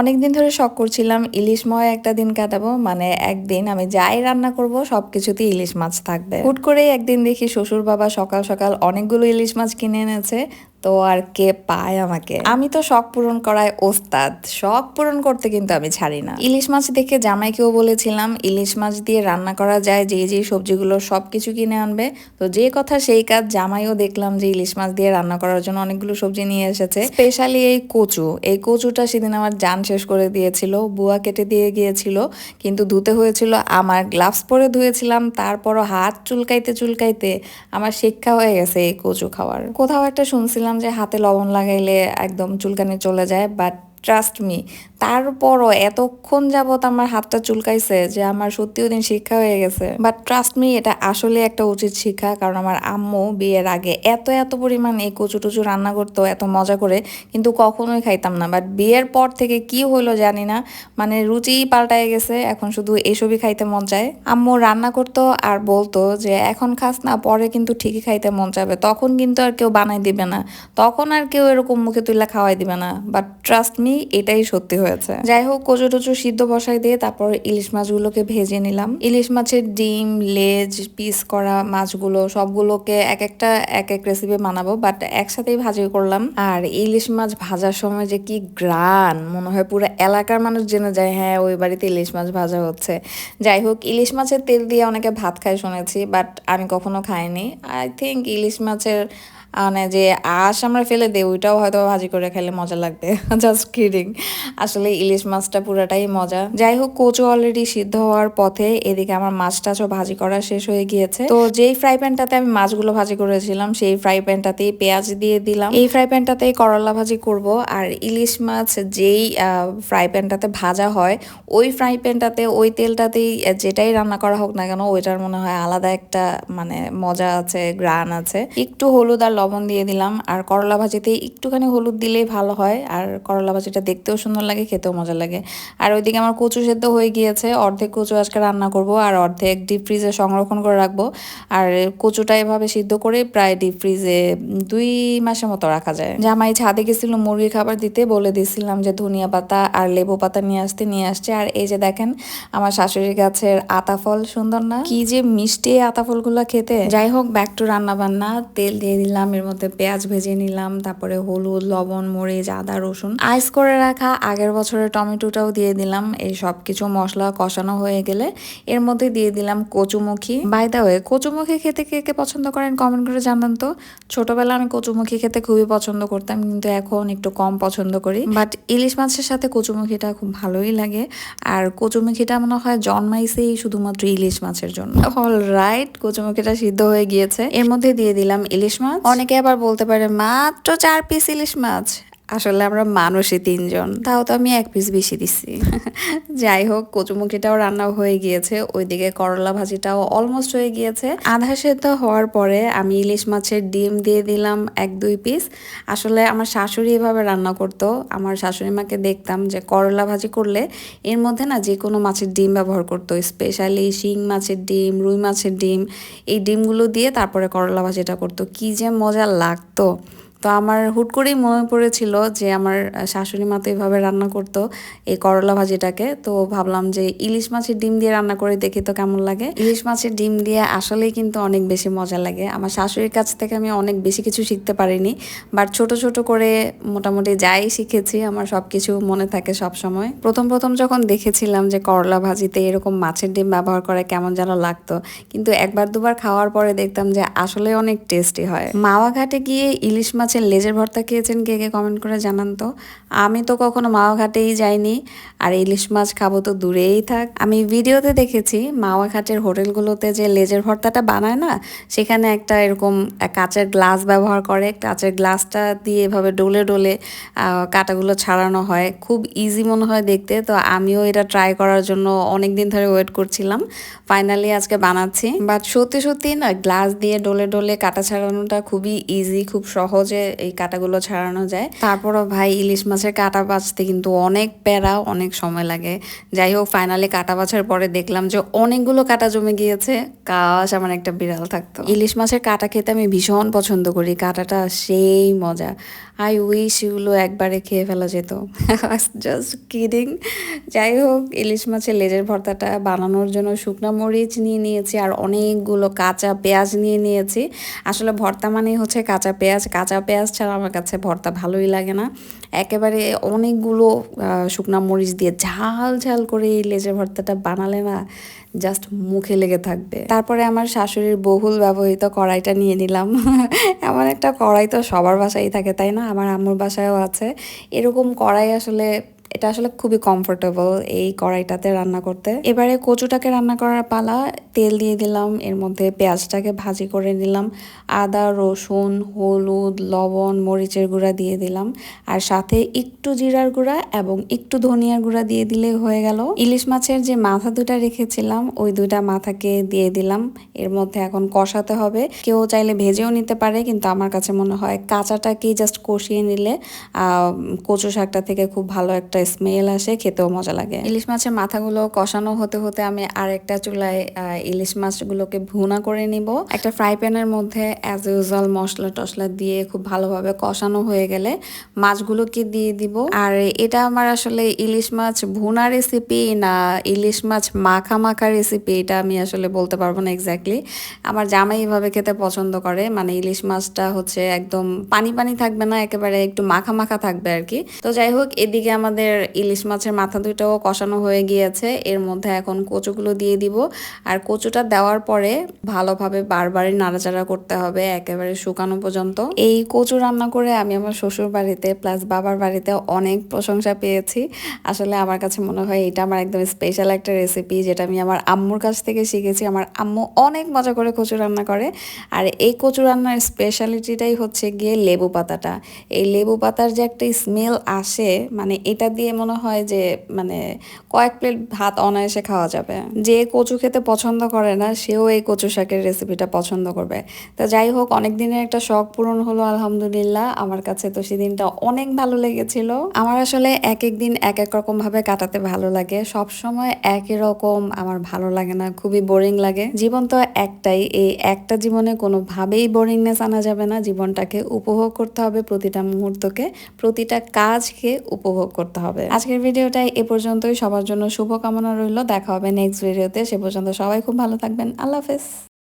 অনেকদিন ধরে শখ করছিলাম ইলিশময় একটা দিন কাটাবো মানে একদিন আমি যাই রান্না করব সব সবকিছুতেই ইলিশ মাছ থাকবে। হুট করেই একদিন দেখি শ্বশুর বাবা সকাল সকাল অনেকগুলো ইলিশ মাছ কিনে এনেছে। তো আর কে পায় আমাকে? আমি তো শখ পূরণ করায় ওস্তাদ। শখ পূরণ করতে কিন্তু আমি ছাড়ি না। ইলিশ মাছ দেখে জামাইকেও বলেছিলাম, ইলিশ মাছ দিয়ে রান্না করা যায় যে যে সবজিগুলো সবকিছু কিনে আনবে। তো যে কথা সেই কাজ জামাইও দেখলাম যে ইলিশ মাছ দিয়ে রান্না করার জন্য অনেকগুলো সবজি নিয়ে এসেছে। স্পেশালি এই কচু। এই কচুটা সেদিন আমার জান শেষ করে দিয়েছিল, বুয়া কেটে দিয়ে গিয়েছিল, কিন্তু ধুতে হয়েছিল। আমার গ্লাভস পরে ধুয়েছিলাম, তারপরও হাত চুলকাইতে চুলকাইতে আমার শিক্ষা হয়ে গেছে এই কচু খাওয়ার। কোথাও একটা শুনছিলাম যে হাতে লবণ লাগাইলে একদম চুলকানি চলে যায় বাট ট্রাস্ট মি তারপরও এতক্ষণ যাবত আমার হাতটা চুলকাইছে যে আমার সত্যি দিন শিক্ষা হয়ে গেছে। বাট ট্রাস্ট মি এটা আসলে একটা উচিত শিক্ষা। কারণ আমার আম্মু বিয়ের আগে এত এত পরিমাণ এই কচু টুচু রান্না করতো, এত মজা করে, কিন্তু কখনোই খাইতাম না। বাট বিয়ের পর থেকে কি হলো জানি না মানে রুচিই পাল্টায় গেছে। এখন শুধু এসবই খাইতে মন চায়। আম্মু রান্না করতো আর বলতো যে, এখন খাস না, পরে কিন্তু ঠিকই খাইতে মন চাবে তখন কিন্তু আর কেউ বানাই দিবে না। তখন আর কেউ এরকম মুখে তুলে খাওয়াই দিবে না। বাট ট্রাস্ট মি এটাই সত্যি হয়েছে। যাই হোক কচু টচু সিদ্ধ বসাই দিয়ে তারপর ইলিশ মাছগুলোকে ভেজে নিলাম। ইলিশ মাছের ডিম, লেজ, পিস করা মাছগুলো, সবগুলোকে এক একটা এক এক রেসিপি বানাবো বাট একসাথেই ভাজি করলাম। আর ইলিশ মাছ ভাজার সময় যে কি গ্রান মনে হয় পুরো এলাকার মানুষ জেনে যায় হ্যাঁ ওই বাড়িতে ইলিশ মাছ ভাজা হচ্ছে। যাই হোক ইলিশ মাছের তেল দিয়ে অনেকে ভাত খায় শুনেছি বাট আমি কখনো খাইনি। আই থিঙ্ক ইলিশ মাছের মানে যে আঁশ আমরা ফেলে দিই, ওইটাও হয়তো ভাজি করে খেলে মজা লাগবে। জাস্ট কিডিং আসলে ইলিশ মাছটা পুরাটাই মজা। যাই হোক, কচু অলরেডি সিদ্ধ হওয়ার পথে এদিকে আমার মাছ টাছও ভাজি করা শেষ হয়ে গিয়েছে। তো যেই ফ্রাই প্যানটাতে আমি মাছগুলো ভাজি করেছিলাম, সেই ফ্রাই প্যানটাতেই পেঁয়াজ দিয়ে দিলাম। এই ফ্রাই প্যানটাতেই করলা ভাজি করব। আর ইলিশ মাছ যেই ফ্রাই প্যানটাতে ভাজা হয়, ওই ফ্রাই প্যানটাতে ওই তেলটাতেই যেটাই রান্না করা হোক না কেন, ওইটার মনে হয় আলাদা একটা মানে মজা আছে গ্রান আছে। একটু হলুদ আর লবণ দিয়ে দিলাম। আর করলা ভাজিতে একটুখানি হলুদ দিলেই ভালো হয়। আর করলা ভাজিটা দেখতেও সুন্দর লাগে, খেতেও মজা লাগে। আর ওইদিকে আমার কচু সেদ্ধ হয়ে গিয়েছে। অর্ধেক কচু আজকে রান্না করব আর অর্ধেক ডিপ ফ্রিজে সংরক্ষণ করে রাখব। আর কচুটা এভাবে সিদ্ধ করে প্রায় ডিপ ফ্রিজে দুই মাসের মতো রাখা যায়। জামাই ছাদে গেছিল মুরগি খাবার দিতে। বলে দিয়েছিলাম যে ধনিয়া পাতা আর লেবু পাতা নিয়ে আসতে, নিয়ে আসছে। আর এই যে দেখেন, আমার শাশুড়ি গাছের আতা ফল সুন্দর না? কি যে মিষ্টি আতা ফলগুলো খেতে। যাই হোক ব্যাক টু রান্না বান্না তেল দিয়ে দিলাম। এর মধ্যে পেঁয়াজ ভেজে নিলাম, তারপরে হলুদ, লবণ, মরিচ, আদা, রসুন। আইস করে রাখা আগের বছরের টমেটোটাও দিয়ে দিলাম। এই সব কিছু মশলা কষানো হয়ে গেলে এর মধ্যে দিয়ে দিলাম কচুমুখী। বাই দা হয়ে কচুমুখী খেতে কে কে পছন্দ করেন কমেন্ট করে জানান তো। ছোটবেলা আমি কচুমুখী খেতে খুবই পছন্দ করতাম, কিন্তু এখন একটু কম পছন্দ করি। বাট ইলিশ মাছের সাথে কচুমুখিটা খুব ভালোই লাগে। আর কচুমুখিটা মনে হয় জন্মাইছেই শুধুমাত্র ইলিশ মাছের জন্য। অল রাইট কচুমুখিটা সিদ্ধ হয়ে গিয়েছে। এর মধ্যে দিয়ে দিলাম ইলিশ মাছ। অনেকে আবার বলতে পারে মাত্র চার পিস ইলিশ মাছ। আসলে আমরা মানুষই তিনজন। তাও তো আমি এক পিস বেশি দিচ্ছি যাই হোক, কচুমুখিটাও রান্না হয়ে গিয়েছে। ওইদিকে করলা ভাজিটাও অলমোস্ট হয়ে গিয়েছে। আধা সেদ্ধ হওয়ার পরে আমি ইলিশ মাছের ডিম দিয়ে দিলাম এক দুই পিস আসলে আমার শাশুড়ি এভাবে রান্না করতো। আমার শাশুড়ি মাকে দেখতাম যে করলা ভাজি করলে এর মধ্যে না যে কোনো মাছের ডিম ব্যবহার করতো। স্পেশালি শিং মাছের ডিম, রুই মাছের ডিম, এই ডিমগুলো দিয়ে তারপরে করলা ভাজিটা করতো। কি যে মজা লাগতো। তো আমার হুট করেই মনে পড়েছিল যে আমার শাশুড়ি মা তো এইভাবে রান্না করতো এই করলা ভাজিটাকে। তো ভাবলাম যে ইলিশ মাছের ডিম দিয়ে রান্না করে দেখি তো কেমন লাগে। ইলিশ মাছের ডিম দিয়ে আসলেই কিন্তু অনেক বেশি মজা লাগে। আমার শাশুড়ির কাছ থেকে আমি অনেক বেশি কিছু শিখতে পারিনি বাট ছোট ছোট করে মোটামুটি যাই শিখেছি, আমার সব কিছু মনে থাকে সব সময় প্রথম প্রথম যখন দেখেছিলাম যে করলা ভাজিতে এরকম মাছের ডিম ব্যবহার করে কেমন যেন লাগতো, কিন্তু একবার দুবার খাওয়ার পরে দেখতাম যে আসলে অনেক টেস্টি হয়। মাওয়া ঘাটে গিয়ে ইলিশ মাছের লেজের ভর্তা খেয়েছেন, কে কে কমেন্ট করে জানান তো। আমি তো কখনো মাওয়া ঘাটেই যাইনি, আর ইলিশ মাছ খাব তো দূরেই থাক। আমি ভিডিওতে দেখেছি মাওয়া ঘাটের হোটেলগুলোতে যে লেজের ভর্তাটা বানায় না, সেখানে একটা এরকম কাঁচের গ্লাস ব্যবহার করে। কাঁচের গ্লাসটা দিয়ে এভাবে ডোলে ডোলে কাটাগুলো ছাড়ানো হয়। খুব ইজি মনে হয় দেখতে, তো আমিও এটা ট্রাই করার জন্য অনেক দিন ধরে ওয়েট করছিলাম। ফাইনালি আজকে বানাচ্ছি। বাট সত্যি সত্যি না, গ্লাস দিয়ে ডোলে ডলে কাটা ছাড়ানোটা খুবই ইজি খুব সহজে এই কাটাগুলো ছাড়ানো যায়। তারপরও ভাই ইলিশ মাছের কাটা বাছতে কিন্তু অনেক প্যারা অনেক সময় লাগে। যাই হোক ফাইনালি কাটা বাছার পরে দেখলাম যে অনেকগুলো কাটা জমে গিয়েছে। কাশ আমার একটা বিড়াল থাকতো। ইলিশ মাছের কাটা খেতে আমি ভীষণ পছন্দ করি। কাটাটা সেই মজা। আই উইশ এগুলো একবারে খেয়ে ফেলা যেত। জাস্ট কিডিং যাই হোক, ইলিশ মাছের লেজের ভর্তাটা বানানোর জন্য শুকনো মরিচ নিয়ে নিয়েছি আর অনেকগুলো কাঁচা পেঁয়াজ নিয়ে নিয়েছি। আসলে ভর্তা মানেই হচ্ছে কাঁচা পেঁয়াজ। কাঁচা পেঁয়াজ ছাড়া আমার কাছে ভর্তা ভালোই লাগে না। একেবারে অনেকগুলো শুকনা মরিচ দিয়ে ঝাল ঝাল করে এই লেজের ভর্তাটা বানালে না জাস্ট মুখে লেগে থাকবে। তারপরে আমার শাশুড়ির বহুল ব্যবহৃত কড়াইটা নিয়ে নিলাম। এমন একটা কড়াই তো সবার বাসায় থাকে, তাই না? আমার আম্মুর বাসায়ও আছে। এরকম কড়াই আসলে এটা আসলে খুবই কমফোর্টেবল এই কড়াইটাতে রান্না করতে। এবারে কচুটাকে রান্না করার পালা, তেল দিয়ে দিলাম, এর মধ্যে পেঁয়াজটাকে ভাজি করে নিলাম, আদা, রসুন, হলুদ, লবণ, মরিচের গুঁড়া দিয়ে দিলাম, আর সাথে একটু জিরার গুঁড়া এবং একটু ধনিয়ার গুঁড়া দিয়ে দিলে হয়ে গেল। ইলিশ মাছের যে মাথা দুটা রেখেছিলাম, ওই দুটা মাথাকে দিয়ে দিলাম। এর মধ্যে এখন কষাতে হবে। কেউ চাইলে ভেজেও নিতে পারে, কিন্তু আমার কাছে মনে হয় কাঁচাটাকেই জাস্ট কষিয়ে নিলে কচু শাকটা থেকে খুব ভালো একটা স্মেল আসে, খেতেও মজা লাগে। ইলিশ মাছের মাথাগুলো কষানো হতে হতে আমি আরেকটা চুলায় ইলিশ মাছগুলোকে ভুনা করে নিব। একটা ফ্রাই প্যানের মধ্যে অ্যাজ ইউজুয়াল মশলা টশলা দিয়ে খুব ভালোভাবে কষানো হয়ে গেলে মাছগুলোকে দিয়ে দিব। আর এটা আমার আসলে ইলিশ মাছ ভুনা রেসিপি না ইলিশ মাছ মাখা মাখা রেসিপি এটা আমি আসলে বলতে পারব না এক্স্যাক্টলি আমার জামাই এভাবে খেতে পছন্দ করে মানে ইলিশ মাছটা হচ্ছে একদম পানি পানি থাকবে না, একেবারে একটু মাখা মাখা থাকবে আর কি। তো যাই হোক, এদিকে আমাদের ইলিশ মাছের মাথা দুইটাও কষানো হয়ে গিয়েছে। এর মধ্যে এখন কচুগুলো দিয়ে দিব। আর কচুটা দেওয়ার পরে ভালোভাবে বারবারই নাড়াচাড়া করতে হবে একেবারে শুকানো পর্যন্ত। এই কচু রান্না করে আমি আমার শ্বশুর বাড়িতে প্লাস বাবার বাড়িতে অনেক প্রশংসা পেয়েছি। আসলে আমার কাছে মনে হয় এটা আমার একদম স্পেশাল একটা রেসিপি যেটা আমি আমার আম্মুর কাছ থেকে শিখেছি। আমার আম্মু অনেক মজা করে কচু রান্না করে। আর এই কচু রান্নার স্পেশালিটিটাই হচ্ছে গিয়ে লেবু পাতাটা। এই লেবু পাতার যে একটা স্মেল আসে মানে এটা দিয়ে মনে হয় যে মানে কয়েক প্লেট ভাত অনায়াসে খাওয়া যাবে। যে কচু খেতে পছন্দ করে না, সেও এই কচু শাকের রেসিপিটা পছন্দ করবে। তো যাই হোক অনেক দিনের একটা শখ পূরণ হলো, আলহামদুলিল্লাহ। আমার কাছে তো সেদিনটা অনেক ভালো লেগেছিল। আমার আসলে এক এক দিন এক এক রকম ভাবে কাটাতে ভালো লাগে। সব সময় একই রকম। আমার ভালো লাগে না, খুবই বোরিং লাগে। জীবন তো একটাই। এই একটা জীবনে কোনোভাবেই বোরিংনেস আনা যাবে না। জীবনটাকে উপভোগ করতে হবে প্রতিটা মুহূর্তকে। প্রতিটা কাজকে উপভোগ করতে হবে। আজকের ভিডিওটাই এ পর্যন্তই। সবার জন্য শুভকামনা রইল। দেখা হবে নেক্সট ভিডিওতে সে পর্যন্ত সবাই খুব ভালো থাকবেন। আল্লাহ হাফেজ।